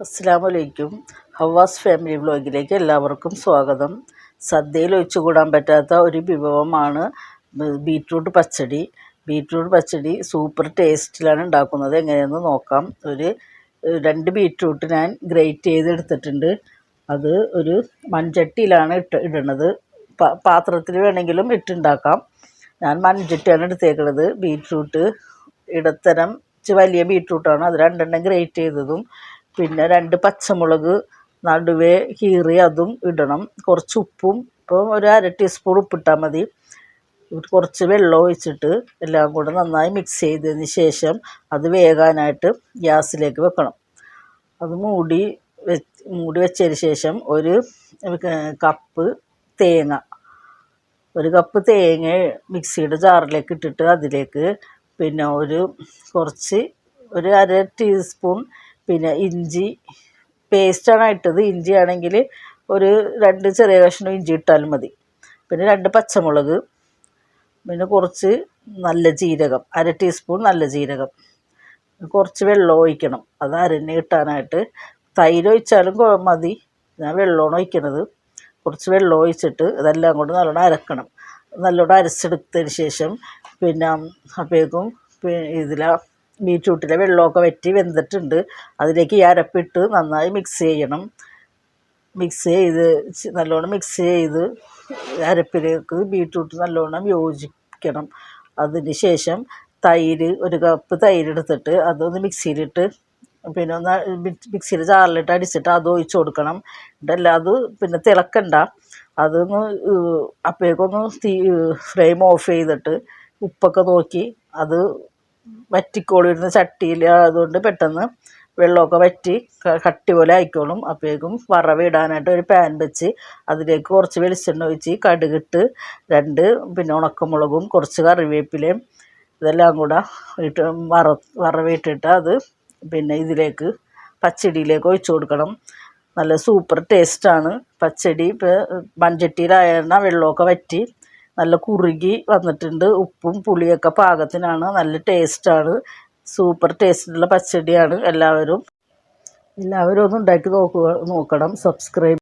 അസ്സാമലൈക്കും ഹവാസ് ഫാമിലി വ്ലോഗിലേക്ക് എല്ലാവർക്കും സ്വാഗതം. സദ്യയിൽ ഒഴിച്ചുകൂടാൻ പറ്റാത്ത ഒരു വിഭവമാണ് beetroot pachadi. Beetroot pachadi super ടേസ്റ്റിലാണ് ഉണ്ടാക്കുന്നത്. എങ്ങനെയെന്ന് നോക്കാം. ഒരു രണ്ട് ബീറ്റ്റൂട്ട് ഞാൻ ഗ്രേറ്റ് ചെയ്തെടുത്തിട്ടുണ്ട്. അത് ഒരു മൺചട്ടിയിലാണ് ഇട്ട് ഇടുന്നത് പാത്രത്തിൽ വേണമെങ്കിലും ഇട്ടുണ്ടാക്കാം. ഞാൻ മൺചട്ടിയാണ് എടുത്തേക്കുന്നത് ബീറ്റ്റൂട്ട് ഇടത്തരം വലിയ ബീറ്റ്റൂട്ടാണ്. അത് രണ്ടെണ്ണം ഗ്രേറ്റ് ചെയ്തതും പിന്നെ രണ്ട് പച്ചമുളക് നടുവേ കീറി അതും ഇടണം. കുറച്ച് ഉപ്പും ഇപ്പോൾ ഒരു അര ടീസ്പൂൺ ഉപ്പിട്ടാൽ മതി. കുറച്ച് വെള്ളം ഒഴിച്ചിട്ട് എല്ലാം കൂടെ നന്നായി മിക്സ് ചെയ്തതിന് ശേഷം അത് വേകാനായിട്ട് ഗ്യാസിലേക്ക് വെക്കണം. അത് മൂടി മൂടി വെച്ചതിന് ശേഷം ഒരു കപ്പ് തേങ്ങ. ഒരു കപ്പ് തേങ്ങ മിക്സിയുടെ ജാറിലേക്ക് ഇട്ടിട്ട് അതിലേക്ക് പിന്നെ ഒരു കുറച്ച് ഒരു അര ടീസ്പൂൺ പിന്നെ ഇഞ്ചി പേസ്റ്റാണ് ഇട്ടത്. ഇഞ്ചി ആണെങ്കിൽ ഒരു രണ്ട് ചെറിയ കഷ്ണം ഇഞ്ചി ഇട്ടാലും മതി. പിന്നെ രണ്ട് പച്ചമുളക് പിന്നെ കുറച്ച് നല്ല ജീരകം അര ടീസ്പൂൺ നല്ല ജീരകം. കുറച്ച് വെള്ളം ഒഴിക്കണം. അത് അരഞ്ഞ് കിട്ടാനായിട്ട്. തൈര് ഒഴിച്ചാലും മതി. ഞാൻ വെള്ളമാണ് ഒഴിക്കണത്. കുറച്ച് വെള്ളം ഒഴിച്ചിട്ട് ഇതെല്ലാം കൊണ്ട് നല്ലോണം അരക്കണം. നല്ലോണം അരച്ചെടുത്തതിന് ശേഷം പിന്നെ അപ്പോഴേക്കും ഇതിൽ ബീറ്റ്റൂട്ടിലെ വെള്ളമൊക്കെ വറ്റി വെന്തിട്ടുണ്ട്. അതിലേക്ക് ഈ അരപ്പിട്ട് നന്നായി മിക്സ് ചെയ്യണം. മിക്സ് ചെയ്ത് നല്ലോണം മിക്സ് ചെയ്ത് അരപ്പിലേക്ക് ബീറ്റ്റൂട്ട് നല്ലോണം യോജിക്കണം. അതിന് ശേഷം തൈര് ഒരു കപ്പ് തൈര് എടുത്തിട്ട് അതൊന്ന് മിക്സിയിലിട്ട് പിന്നെ ഒന്ന് മിക്സിയിൽ ജാറിലിട്ട് അടിച്ചിട്ട് അത് ഒഴിച്ച് കൊടുക്കണം. ഇതല്ല അത് പിന്നെ തിളക്കണ്ട. അതൊന്ന് അപ്പോഴേക്കൊന്ന് തീ ഫ്ലെയിം ഓഫ് ചെയ്തിട്ട് ഉപ്പൊക്കെ നോക്കി അത് വറ്റിക്കോളിരുന്ന ചട്ടിയിൽ അതുകൊണ്ട് പെട്ടെന്ന് വെള്ളമൊക്കെ വറ്റി കട്ടി പോലെ ആയിക്കോളും. അപ്പോഴേക്കും വറവ് ഇടാനായിട്ട് ഒരു പാൻ വെച്ച് അതിലേക്ക് കുറച്ച് വെളിച്ചെണ്ണ ഒഴിച്ച് കടുകിട്ട് രണ്ട് പിന്നെ ഉണക്കമുളകും കുറച്ച് കറിവേപ്പിലയും ഇതെല്ലാം കൂടെ ഇട്ട് വറ വറവിട്ടിട്ട് അത് പിന്നെ ഇതിലേക്ക് പച്ചടിയിലേക്ക് ഒഴിച്ചു കൊടുക്കണം. നല്ല സൂപ്പർ ടേസ്റ്റാണ്. പച്ചടി ഇപ്പോൾ മൺചട്ടിയിലായിരുന്ന വെള്ളമൊക്കെ വറ്റി നല്ല കുറുകി വന്നിട്ടുണ്ട് ഉപ്പും പുളിയൊക്കെ പാകത്തിനാണ്. നല്ല ടേസ്റ്റാണ് സൂപ്പർ ടേസ്റ്റുള്ള പച്ചടിയാണ്. എല്ലാവരും എല്ലാവരും ഒന്ന് ഉണ്ടാക്കി നോക്കുക നോക്കണം. സബ്സ്ക്രൈബ്